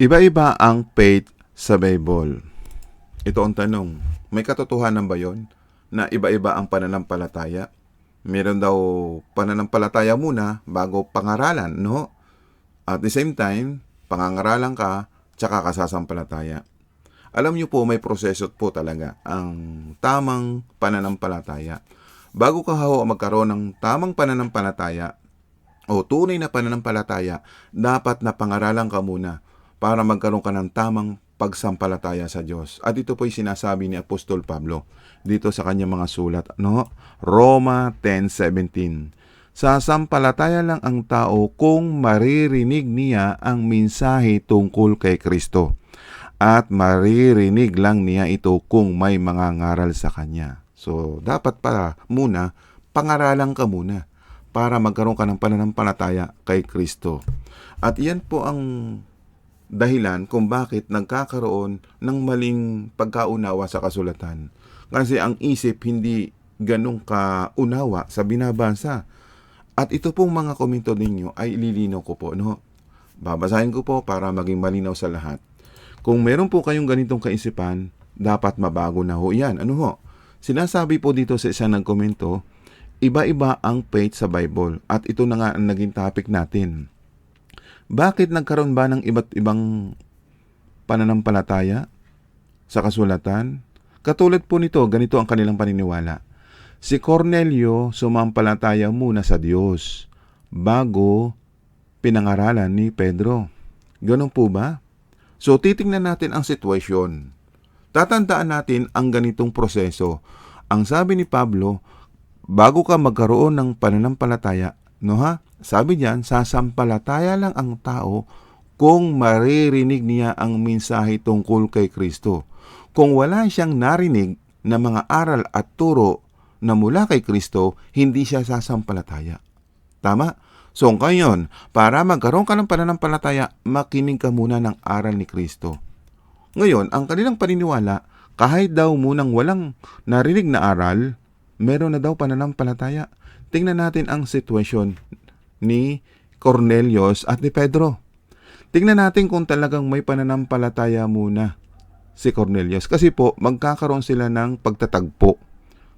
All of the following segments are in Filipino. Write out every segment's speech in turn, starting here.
Iba-iba ang faith sa Bible. Ito ang tanong, may katotohanan ba yon na iba-iba ang pananampalataya? Meron daw pananampalataya muna bago pangaralan, no? At the same time, pangangaralan ka, tsaka kasasampalataya. Alam niyo po, may proseso po talaga ang tamang pananampalataya. Bago ka ho magkaroon ng tamang pananampalataya o tunay na pananampalataya, dapat na pangaralan ka muna para magkaroon ka ng tamang pagsampalataya sa Diyos. At ito po'y sinasabi ni Apostol Pablo dito sa kanyang mga sulat. No? Roma 10.17 Sasampalataya lang ang tao kung maririnig niya ang mensahe tungkol kay Kristo. At maririnig lang niya ito kung may mga ngaral sa kanya. So, dapat para muna, pangaralan ka muna para magkaroon ka ng pananampalataya kay Kristo. At iyan po ang dahilan kung bakit nagkakaroon ng maling pagkaunawa sa kasulatan. Kasi ang isip hindi ganong kaunawa sa binabasa. At ito pong mga komento ninyo ay ililinaw ko po. No? Babasahin ko po para maging malinaw sa lahat. Kung meron po kayong ganitong kaisipan, dapat mabago na ho yan. Ano ho? Sinasabi po dito sa isang nagkomento, iba-iba ang faith sa Bible. At ito na nga ang naging topic natin. Bakit nagkaroon ba ng iba't ibang pananampalataya sa kasulatan? Katulad po nito, ganito ang kanilang paniniwala. Si Cornelio sumampalataya muna sa Diyos bago pinangaralan ni Pedro. Ganun po ba? So titingnan natin ang sitwasyon. Tatandaan natin ang ganitong proseso. Ang sabi ni Pablo, bago ka magkaroon ng pananampalataya, no ha? Sabi diyan, sasampalataya lang ang tao kung maririnig niya ang mensahe tungkol kay Kristo. Kung wala siyang narinig na mga aral at turo na mula kay Kristo, hindi siya sasampalataya. Tama? So ngayon, para magkaroon ka ng pananampalataya, makinig ka muna ng aral ni Kristo. Ngayon, ang kanilang paniniwala, kahit daw munang walang narinig na aral, meron na daw pananampalataya. Tingnan natin ang sitwasyon ni Cornelius at ni Pedro. Tingnan natin kung talagang may pananampalataya muna si Cornelius. Kasi po, magkakaroon sila ng pagtatagpo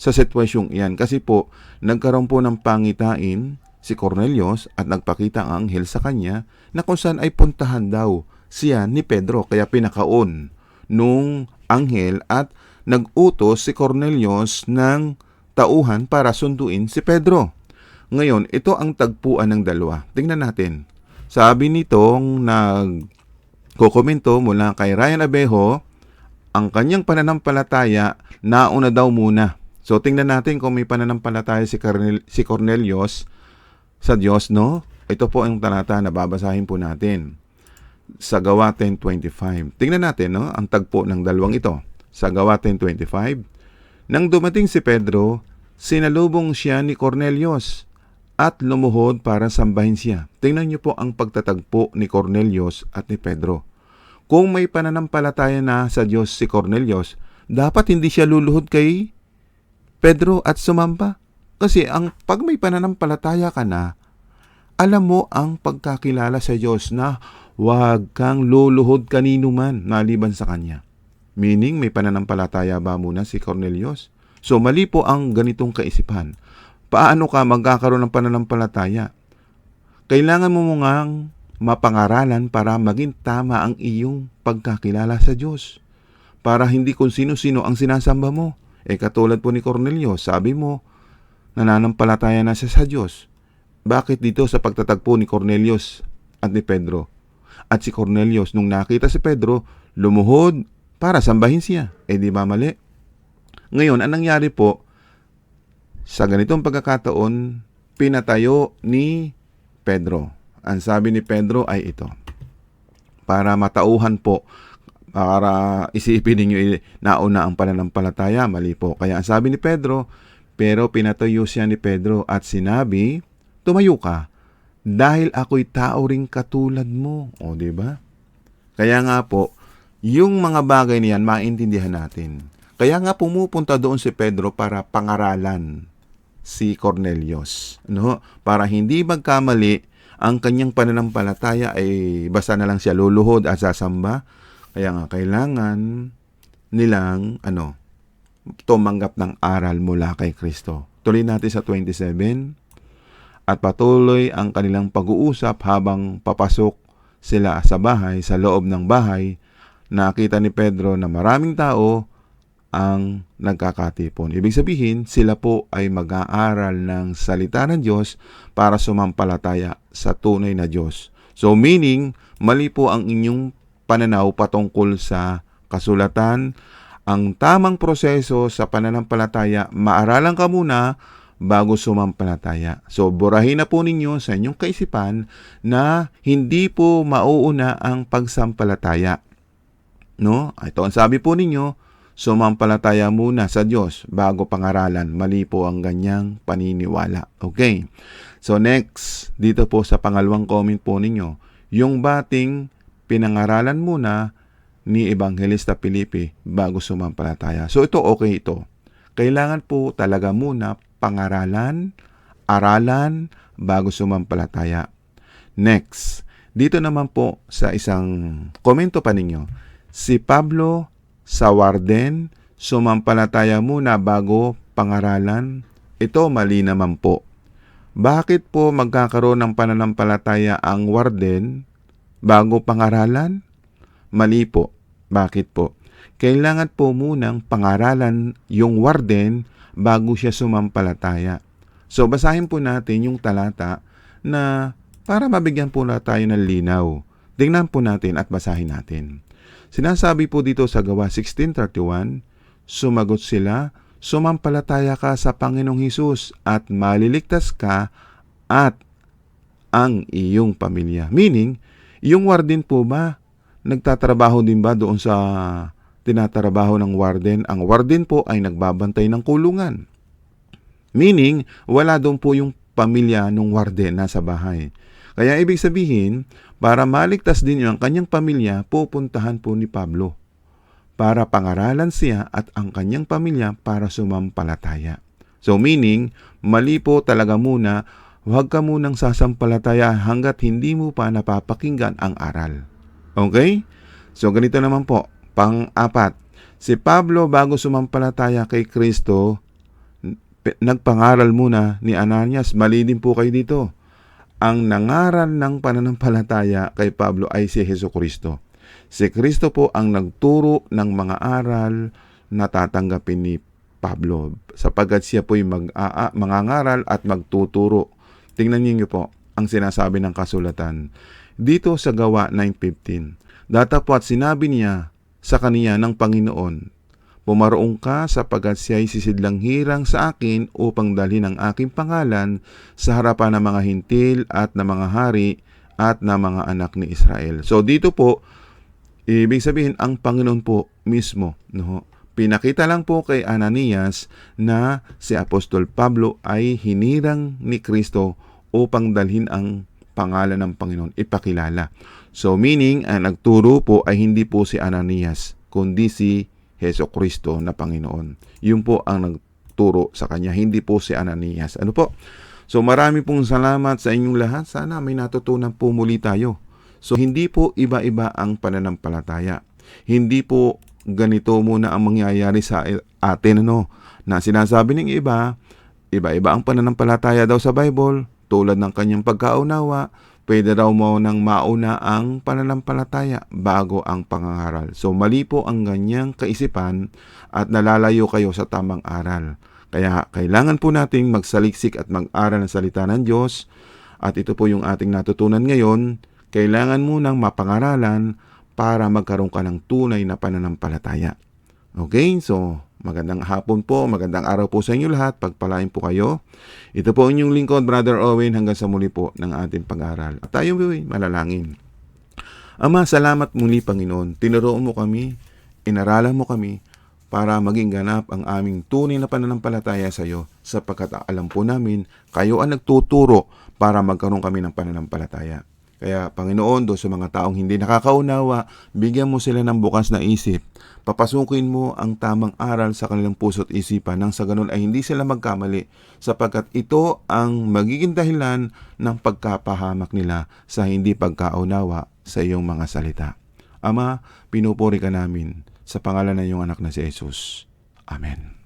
sa sitwasyong iyan. Kasi po, nagkaroon po ng pangitain si Cornelius at nagpakita ang anghel sa kanya na kung saan ay puntahan daw siya ni Pedro. Kaya pinakaon nung anghel at nag-utos si Cornelius ng tauhan para sunduin si Pedro. Ngayon, ito ang tagpuan ng dalawa. Tingnan natin. Sabi nitong nagkokomento mula kay Ryan Abejo, ang kanyang pananampalataya nauna daw muna. So tingnan natin kung may pananampalataya si, Cornel, si Cornelius sa Diyos, no? Ito po ang talata na babasahin po natin sa Gawa 10.25. Tingnan natin, no? Ang tagpo ng dalawang ito. Sa Gawa 10.25, Nang dumating si Pedro, sinalubong siya ni Cornelius at lumuhod para sambahin siya. Tingnan niyo po ang pagtatagpo ni Cornelius at ni Pedro. Kung may pananampalataya na sa Diyos si Cornelius, dapat hindi siya luluhod kay Pedro at sumamba. Kasi ang pag may pananampalataya ka na, alam mo ang pagkakilala sa Diyos na huwag kang luluhod kanino man naliban sa Kanya. Meaning, may pananampalataya ba muna si Cornelius? So, mali po ang ganitong kaisipan. Paano ka magkakaroon ng pananampalataya? Kailangan mo ngang mapangaralan para maging tama ang iyong pagkakilala sa Diyos. Para hindi kung sino-sino ang sinasamba mo. Eh katulad po ni Cornelio, sabi mo, nananampalataya na siya sa Diyos. Bakit dito sa pagtatagpo ni Cornelius at ni Pedro? At si Cornelius, nung nakita si Pedro, lumuhod para sambahin siya. Eh di ba mali? Ngayon, anong nangyari po, sa ganitong pagkakataon, pinatayo ni Pedro. Ang sabi ni Pedro ay ito. Para matauhan po, para isipin ninyo nauna ang pananampalataya, mali po. Kaya ang sabi ni Pedro, pero pinatayo siya ni Pedro at sinabi, tumayo ka, dahil ako'y tao ring katulad mo. O, di ba? Kaya nga po, yung mga bagay niyan, maintindihan natin. Kaya nga pumupunta doon si Pedro para pangaralan si Cornelius. No? Para hindi magkamali ang kanyang pananampalataya ay basta na lang siya luluhod at sasamba. Kaya nga kailangan nilang ano, tumanggap ng aral mula kay Kristo. Tuloy natin sa 27 at patuloy ang kanilang pag-uusap habang papasok sila sa bahay, sa loob ng bahay. Nakita ni Pedro na maraming tao ang nagkakatipon. Ibig sabihin, sila po ay mag-aaral ng salita ng Diyos para sumampalataya sa tunay na Diyos. So meaning, mali po ang inyong pananaw patungkol sa kasulatan. Ang tamang proseso sa pananampalataya, maaralan ka muna bago sumampalataya. So, burahin na po ninyo sa inyong kaisipan na hindi po mauuna ang pagsampalataya. No? Ito ang sabi po ninyo, sumampalataya muna sa Diyos bago pangaralan. Mali po ang ganyang paniniwala. Okay. So next, dito po sa pangalawang comment po ninyo, yung bating pinangaralan muna ni Evangelista Felipe bago sumampalataya. So ito okay ito. Kailangan po talaga muna pangaralan, aralan bago sumampalataya. Next, dito naman po sa isang komento pa ninyo, si Pablo sa Warden, sumampalataya muna bago pangaralan. Ito mali naman po. Bakit po magkakaroon ng pananampalataya ang Warden bago pangaralan? Mali po. Bakit po? Kailangan po munang pangaralan yung Warden bago siya sumampalataya. So basahin po natin yung talata na para mabigyan po na tayo ng linaw. Tingnan po natin at basahin natin. Sinasabi po dito sa gawa 16.31, Sumagot sila, Sumampalataya ka sa Panginoong Hesus at maliligtas ka at ang iyong pamilya. Meaning, yung warden po ba, nagtatrabaho din ba doon sa tinatrabaho ng warden? Ang warden po ay nagbabantay ng kulungan. Meaning, wala doon po yung pamilya ng warden nasa bahay. Kaya ibig sabihin, para maligtas din yung kanyang pamilya, pupuntahan po ni Pablo para pangaralan siya at ang kanyang pamilya para sumampalataya. So meaning, mali po talaga muna, huwag ka munang sasampalataya hanggat hindi mo pa napapakinggan ang aral. Okay? So ganito naman po, pang-apat, si Pablo bago sumampalataya kay Kristo, nagpangaral muna ni Ananias, mali din po kayo dito. Ang nangaral ng pananampalataya kay Pablo ay si Heso Kristo. Si Kristo po ang nagturo ng mga aral na tatanggapin ni Pablo sapagkat siya po'y mag mangangaral at magtuturo. Tingnan niyo po ang sinasabi ng kasulatan. Dito sa gawa 9.15, Datapwat sinabi niya sa kaniya ng Panginoon, Pumaroong ka sapagkat siya'y sisidlang hirang sa akin upang dalhin ang aking pangalan sa harapan ng mga hintil at ng mga hari at ng mga anak ni Israel. So dito po, ibig sabihin ang Panginoon po mismo, no? Pinakita lang po kay Ananias na si Apostol Pablo ay hinirang ni Kristo upang dalhin ang pangalan ng Panginoon, ipakilala. So meaning, ang nagturo po ay hindi po si Ananias, kundi si Heso Kristo na Panginoon. Yun po ang nagturo sa kanya, hindi po si Ananias. Ano po? So marami pong salamat sa inyong lahat. Sana may natutunan po muli tayo. So hindi po iba-iba ang pananampalataya. Hindi po ganito muna ang mangyayari sa atin ano na sinasabi ng iba, iba-iba ang pananampalataya daw sa Bible tulad ng kanyang pagkaunawa, pwede raw mo nang mauna ang pananampalataya bago ang pangangaral. So mali po ang ganyang kaisipan at nalalayo kayo sa tamang aral. Kaya kailangan po nating magsaliksik at mag-aral ng salita ng Diyos at ito po yung ating natutunan ngayon. Kailangan mo nang mapangaralan para magkaroon ka ng tunay na pananampalataya. Okay, so magandang hapon po, magandang araw po sa inyo lahat, pagpalain po kayo. Ito po inyong lingkod, Brother Owen, hanggang sa muli po ng ating pag-aaral. At tayo po malalangin. Ama, salamat muli Panginoon, tinuruan mo kami, inaralan mo kami, para maging ganap ang aming tunay na pananampalataya sa iyo sapagkat alam po namin kayo ang nagtuturo para magkaroon kami ng pananampalataya. Kaya Panginoon, do sa mga taong hindi nakakaunawa, bigyan mo sila ng bukas na isip. Papasukin mo ang tamang aral sa kanilang puso't isipan nang sa ganun ay hindi sila magkamali sapagkat ito ang magiging dahilan ng pagkapahamak nila sa hindi pagkaunawa sa iyong mga salita. Ama, pinupuri ka namin sa pangalan ng iyong anak na si Jesus. Amen.